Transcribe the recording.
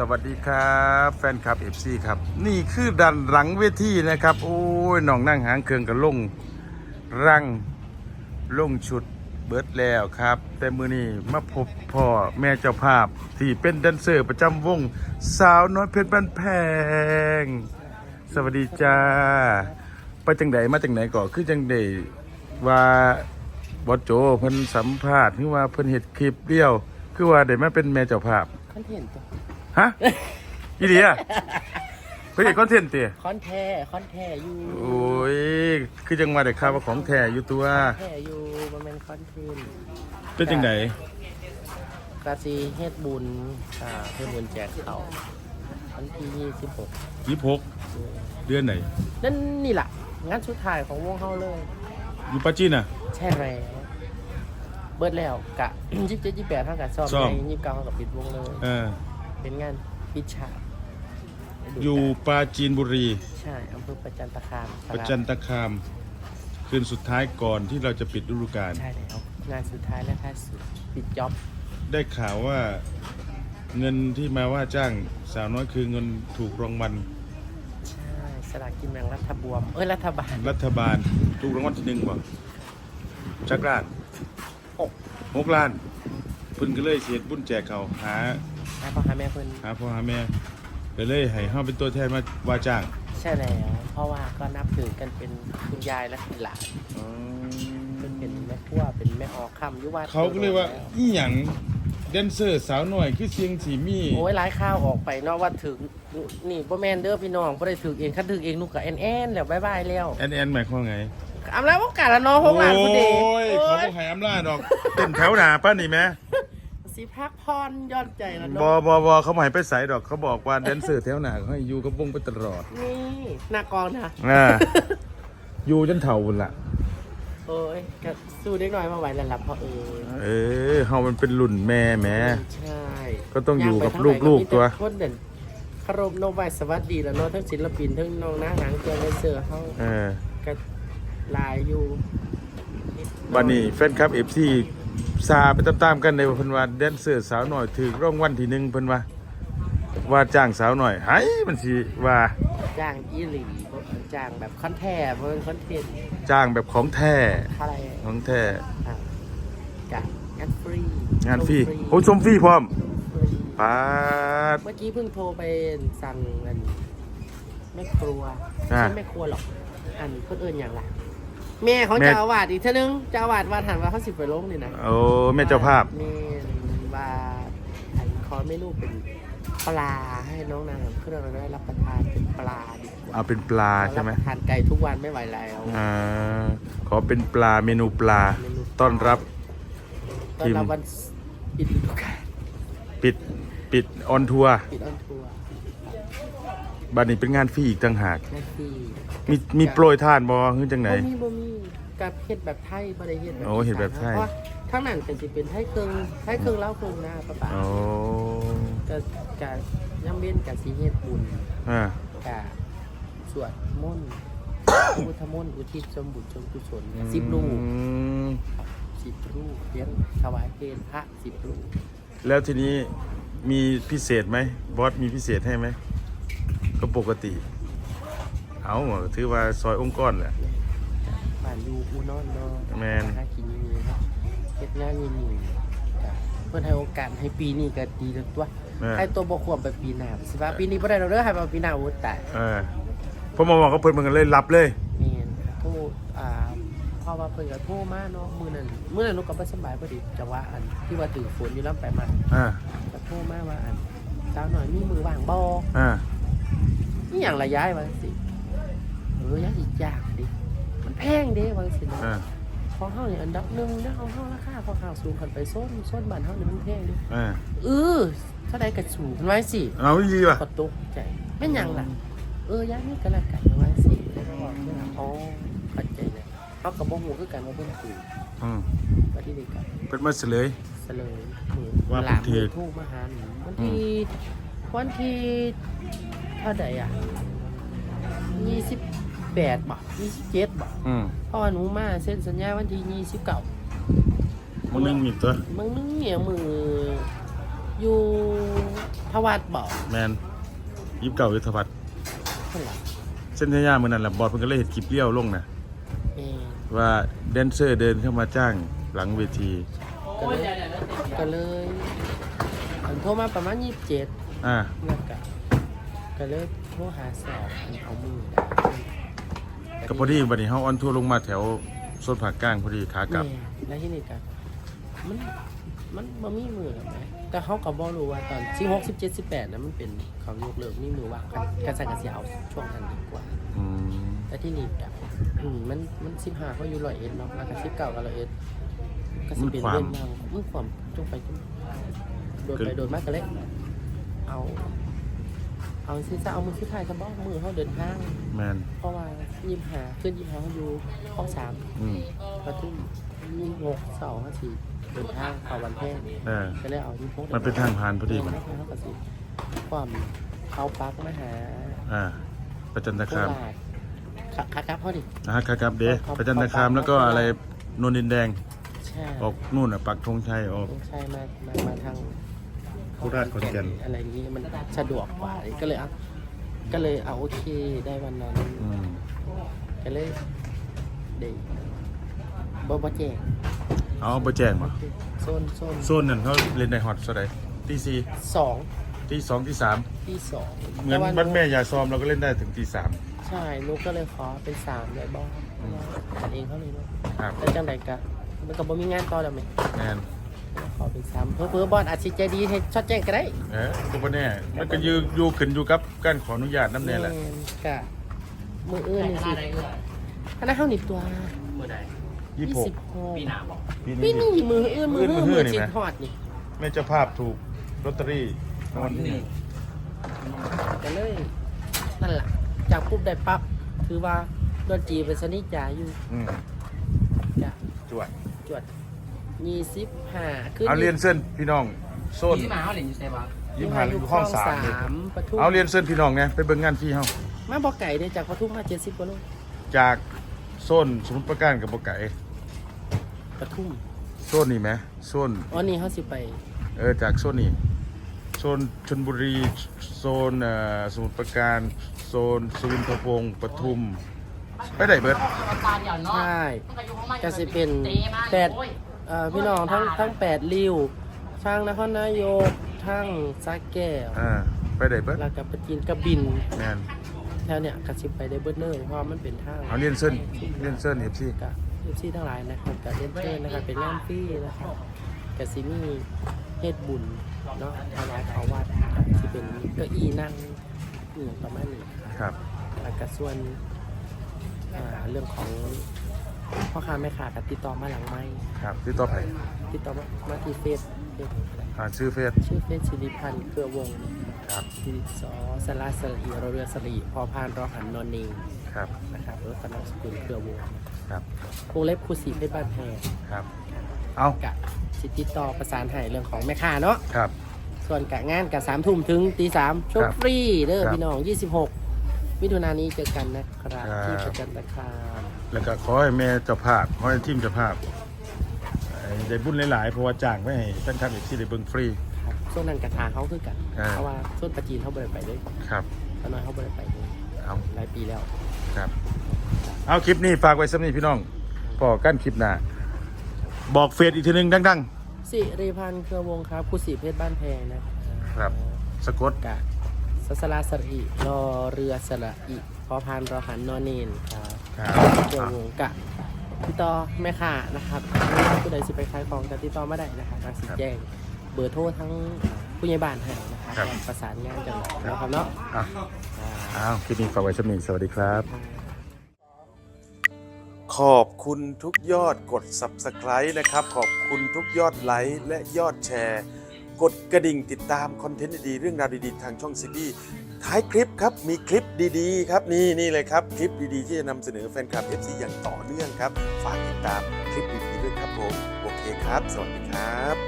สวัสดีครับ แฟนคลับ FC ครับ นี่คือดันหลังเวทีนะครับ โอ้ยน้องนั่งหางเครื่องกับลงรังลงชุดเบิร์ดแล้วครับ แต่มือนี้มาพบพ่อแม่เจ้าภาพ ที่เป็นแดนเซอร์ประจำวง สาวน้อยเพชรบ้านแพง สวัสดีจ้า ไปจังไดมาจังไหนก่อนคือจังไดว่าบอสโจเพิ่นสัมภาษณ์คือว่าเพิ่นเฮ็ดคลิปเดียว คือว่าได้มาเป็นแม่เจ้าภาพ คอนเทนต์ตัว ฮะอีเดียเพื่อคอนเทนต์เตียคอนแทคอนแทอยู่โอ้ยคือจังมาได้ข่าวว่าของแท้อยู่ตัวแทอยู่มันเป็นคอนเทนต์เป็นจังไดกาซีเฮ็ดบุญอ่าเฮ็ดบุญแจกเขาววันที่ยี่สิบหกยี่หกเดือนไหน นั่นนี่แหละงานสุดท้ายของวงเฮาเลยอยู่ปาจีนอะ ใช่แล้วเบิดแล้วกะยี่สิบเจ็ดยี่สิบแปดเท่ากับซ้อมซ้อมในยี่สิบเก้าเท่ากับปิดวงเลย เออเป็นงานปิดฉากฤดูกาลอยู่ปราจีนบุรี ใช่อำเภอประจันตคามประจันตคาม คืนสุดท้ายก่อนที่เราจะปิดฤดูกาลใช่แล้วงานสุดท้ายและท้ายสุดปิดจ็อบได้ข่าวว่าเงินที่มาว่าจ้างสาวน้อยคือเงินถูกรางวัลใช่สลากกินแบ่งรัฐบวมเอ้ยรัฐบาล รัฐบาลถูกรางวัลที่หนึ่งบ่จักล้านหกหกล้านเพิ่นก็เลยเสียบุญแจกเขาหา หาพ่อหาแม่เพิ่นหาพ่อหาแม่ก็เลยให้เฮาเป็นตัวแทนมาว่าจ้าง ใช่แล้ว เพราะว่าก็นับถือกันเป็นคุณยายและคุณหลานเป็นเป็นแม่ครัวเป็นแม่ออกคำอยุวาเขาก็เลยว่าอีหยังแดนเซอร์สาวหน่อยคือเสียงสีมีโอ้ยร้ายข้าวออกไปเนอกว่าถึงนี่บ่แมนเด้อพี่น้องบ่ได้ถึงเองคันถึงเองนุกกับแอนแอนแล้วบายบายแล้วแอนแอนหมายความไงอำแล้วโอกาสละเน้องพวกหลานผู้เด็กโอ้ยเขาบ่ให้อำลาดอกเต้นแถวหน้าป้านี่แหม สิพักพรยอดใจละบเน้อองบอบอเขาบ่ให้ไปใส่ดอกเขาบอกว่าแดนเซอร์แถวหน้าเขาให้อยู่กับวงไปตลอดนี่หน้ากองนะอ่าอยู่จนเฒ่าพุ่นล่ะโอ้ยก็สู้เด็กน้อยมาไหวแล้วล่ะพ่อเออเออเฮามันเป็นรุ่นแม่แหมใช่ก็ต้องอยู่กับางไปทางไหนลูกๆมีแตัวคนเด่นคารมโนบายสวัสดีแล้วเนาะทั้งศิลปินทั้งน้องน้าหางเครื่องเลเซอร์เฮาเออก็หลายอยู่วันนี้แฟนคลับ FC ซาไปตามๆกันในว่าเพิ่นว่าแดนเซอร์สาวหน่อยถือรางวัลที่หนึ่งเพิ่นว่าว่าจ้างสาวหน่อยไห้มันสิว่าจ้างอีหลีบ่จ้างแบบคอนแทบ่เป็นคอนเทนต์จ้างแบบของแท้อะไรของแท้อะกะงานฟรีงานฟรีชมโอ้ยชมฟรีพร้อมฟรีปาดเมื่อกี้เพิ่งโทรไปสั่งอันแม่ครัวอ่าไม่ใช่แม่ครัวหรอกอันเพิ่นเอิ้นอย่างไร แม่ของแม่เจ้าอาวาสอีกเท่านึงเจ้าอาวาสว่าถามว่าเขาสิไปลงนี่นะโอ้แม่เจ้าภาพแม่ว่าอันขอเมนูเป็นปลาให้น้องนางเพื่อนเราได้รับประทานเป็นปลาดีกว่าเอาเป็นปลาใช่ไหมรับประทานไก่ทุกวันไม่ไหวแล้วอ่าขอเป็นปลาเมนูปลาเมนูต้อนรับ ตอนรับวันปิดฤดูกาลปิดปิดออนทัวร์ปิดออนทัวร์บัดนี้เป็นงานฟรีอีกต่างหากนั่นคือ มีมีโปรยทานบ่คือจังไหน บ่มีบ่มีกับเฮ็ดแบบไทยบ่ได้เฮ็ดแบบโอ้เฮ็ดแบบไทย เพราะว่าทั้งนั้นก็สิเป็นไทยเครื่องไทยเครื่องเล่าเครื่องหน้าปะปะโอ้ก็ก็ย่ำเว้นกับสิเฮ็ดบุญอ่า กับสวดมนต์ พุทธมนต์อุทิศสมบุญชมกุศลสิบลูกอืมสิบลูกเลี้ยงถวายเพลพระสิบลูกแล้วทีนี้มีพิเศษไหมบอสมีพิเศษให้ไหม ก็ปกติ เอาถือว่าซอยองค์กรแหละบ้านอยู่อูนอนเนาะแม่นหากินอยู่นี่เนาะเฮ็ดงานอยู่นี่ก็เพิ่นให้โอกาสให้ปีนี้ก็ดีแล้วตัวเออให้ตัวบ่ควรไปปีหน้าสิว่าปีนี้บ่ได้ดอกเด้อให้มาปีหน้าโอ้ตายเออพอมาบอกก็เพิ่นมันก็เลยรับเลย แม่นโทรอ่าเพราะว่าเพิ่นก็โทรมาเนาะมื้อนั้นมื้อนั้นหนูก็บ่สำบายพอดีจังหวะอันที่ว่าถือฝนอยู่ลำไปมาอ่า ก็โทรมาว่าอันสาวหน่อยมีมือว่างบ่อ่า นี่อย่างละย้ายว่าสิเออย้ายอีกอย่างดิมันแพงเด้ว่าสินะอ่าของเฮาเนี่ยอันดับหนึ่งนะของเฮาราคาของเฮาสูงขึ้นไปโซนโซนบ้านเฮานี่มันแพงเดิอ่าเออเท่าใดก็สูงไว้สิเอาดีป่ะ ก็ตกใจแม่นหยังล่ะ เออย้ายนี่ก็แล้วกันไว้สิแล้วก็บอกว่าอ๋อเข้าใจเลยเฮาก็บ่ฮู้คือกันว่าเพิ่นถูกอืมว่าที่นี่ก็เพิ่นมาเฉลย เสลยมือว่าหลามเพิ่นถูมือกทูกมาหาหนูวันที่วันที่เท่าใดอะยี่สิบ แปดบ่ยี่สิบเจ็ดบ่อืมเพราะว่าหนูมาเส้นสัญญาวันที่ยี่สิบเก้ามึงนึงมีตัวมึงนึงเนี่ยมืออยู่ทวัดบอกแมนยิบเก่ายุทธพัฒน์เท่าไหร่เส้นทยามือนั่นแหละบอดมันก็เลยเห็นคลิปเลี้ยวลงนะแม่ว่าแดนเซอร์เดินเข้ามาจ้างหลังเวทีก็เลยก็เลยอันโทรมาประมาณยี่สิบเจ็ดอ่า แล้วก็ก็เลยโทรหาสอบอันเอามือ ก็พอดีวันนี้เขาออนทัวร์ลงมาแถวโซนผักกลางพอดีขากลับ แม่แล้วที่นี่กันมันมันบ่มีมือหรอกไหมแต่เขาก็บอกรู้ว่าตอนที่หกสิบเจ็ดสิบแปดนะมันเป็นเขายกเลิกมีมือว่างกันการสั่งกระเสียเอาช่วงนั้นดีกว่า อืมแต่ที่นี่อะอืมมันมันสิบห้าเขาอยู่ร้อยเอ็ดเนาะแล้วก็สิบเก้าก็ร้อยเอ็ดก็สิเป็นเรื่องบางมันความจงไปจงโดนไปโดนมากก็เลยเอา เอาซิซะเอามือซิถ่ายซะบ้องมือเขาเดินทาง แมนเพราะว่ายิมหาขึ้นยิมหาเขาอยู่ห้องสามอืมประทุ่มยี่หกเสาร์ห้าสี่เดินทางเข้าวันแพร่เออ ก็เลยเอายี่หกมันเป็นทางผ่านพอดีมัมันนเขาก็สิความเขาปักมาหาอ่าประจันตโคคามราชค่ะค่ะครับพ่อดิ นะฮะครับเดะประจันตคามแล้วก็อะไรนนดินแดงใช่ออกนู่นอะปักธงชัยออก ใช่มามามาทาง โคราชขอนแก่นอะไรอย่างนี้มันสะดวกกว่าก็เลยเอาก็เลยเอาโอเคได้วันนั้นอืมก็เลยเด็กบ่บ่แจ้งเอาไปแจ้งมาโซนโซนโซนนั่นเขาเล่นในฮอตเท่าไหร่ตีสี่สองตีสองตีสามที่สองเหมือนต่ว่าบ้านแม่ยายซ้อมเราก็เล่นได้ถึงตีสามใช่นุกก็เลยขอเป็นสามเลยบอกันเองเขาเลยเนาะครับแล้วจังไดกะมันก็บ่มีงานต่อแล้วไหม แมน ขอเป็นสามเพื่อเพื่อบอลอาจสิใจดีให้ชดแจ้งก็ได้เออก็บ่แน่มันก็อยู่อยู่ขึ้นอยู่กับการขออนุญาตน้ำแน่แหละม่นกะมืออื่นนี่สิคณะเฮานี่ตัวเมื่อใดยี่สิบหกปีหน้าบอกปีปีนี้นี้มืออื่นมือมื้อื่อนมื้มืออนี่จิตไหมฮอดนี่แม่เจ้าภาพถูกลอตเตอรี่รางวัลที่หนึ่งก็เลยนั่นล่ะจากปุ๊บได้ปั๊บคือว่าดนตรีเป็นสนิทจาอยู่อืมจ้ะจวดจวด ยี่สิบห้าขึ้นเอาเรียนเส้นพี่น้องโซนที่มาเขาเรียนอยู่ไซบ้างยิ้มหันห้องสามนี่ปทุมเอาเรียนเส้นพี่น้องเนี่ยไปเบิ่งงานพี่เฮามาบอกไก่เนี่ยจากปทุมมาเจ็ดสิบกว่าโลจากโซนสมุทรปราการกับบ่ไก่ปทุมโซนนี่ไหมโซนอ๋อนี่เขาสิไปเออจากโซนนี้โซนชลบุรีโซนเอ่อสมุทรปราการโซนสุวินทวงศ์ปทุมไปไหนเบิดใช่ก็สิเป็นแปด เอ่อพี่น้องทั้งทั้งแปดริ้วทั้งนครนายกทั้งสาแก้วอ่าไปไหนเบิดแล้วก็ปจีนกระบินแมนแถวเนี้ยกระสิไปได้เบิดเลยเพราะว่ามันเป็นทางเอาเรียนเส้นเรียนเส้นเอฟซีกับเอฟซีทั้งหลายนะครับกับเล่นเต้นนะครับเป็นงานฟรีนะครับกับซิมีเฮ็ดบุญเนาะถวายเขาวัดที่เป็นเก้าอี้นั่งอหย่างประมาณนี้ครับแล้วก็ส่วนอ่าเรื่องของ พ่อค้าแม่ค้ากับติดต่อมาหลังไม่ครับที่ต่อไปติดต่อมามาที่เฟซเฟซอ่าชื่อเฟซชื่อเฟซสิริพันธ์เครือวงศ์ครับสิริสอสลาสลีเราเรือสลีพอพานรอหันนอนเนงครับนะครับแล้วก็นามสกุลเครือวงศ์ครับวงเล็บครูสีเพชรบ้านแพงครับ เอากะสิติดต่อประสานให้เรื่องของแม่ค้าเนาะครับ ส่วนกะงานกะสามทุ่มถึงตีสามชมครับฟรีเด้อครับพี่น้อง26 มิถุนายนนี้เจอกันนะครับครับที่ประจันตคามแล้วก็ขอให้แม่เจ้าภาพขอให้ทีมเจ้าภาพเอ่อได้บุญหลายๆเพราะว่าจ้างไว้ให้แฟนคลับเอฟซีได้เบิ่งฟรีครับส่วนนั้นกะทาเขาคือกันอ่าเพราะว่าส่วนปะจีนเขาบริไปเลยครับตอนน้อยเขาบริไปเลยเอาหลายปีแล้วครับ เอาคลิปนี้ฝากไว้สำนี้พี่น้องพอกันคลิปหน้าบอกเฟซอีกทีหนึงดังสิริพันธ์เครือวงครับครูสีเพชรบ้านแพงนะครับครับๆสะกดกะ สสลาสรีรอเรือสระอีพอพานรอหันนอนเนนครับครับเครือวงกะติดต่อแม่ค้านะครับผู้ใดสิไปขายของจะติดต่อมาได้นะครับทางสิแจ้งเบอร์โทรทั้งผู้ใหญ่บ้านให้นะครับครับประสานงานกันนะครับเนาะอะอ่าอ้าวคลิปนี้ฝากไว้สำนี้สวัสดีครับ ขอบคุณทุกยอดกด Subscribe นะครับ ขอบคุณทุกยอดไลค์และยอดแชร์ กดกระดิ่งติดตามคอนเทนต์ดีๆเรื่องราวดีๆทางช่องซีบีท้ายคลิปครับมีคลิปดีๆ ครับนี่นี่เลยครับคลิปดีๆ ที่จะนำเสนอแฟนคลับ FC อย่างต่อเนื่องครับ ฝากติดตามคลิปดีๆด้วยครับผมโอเคครับ สวัสดีครับ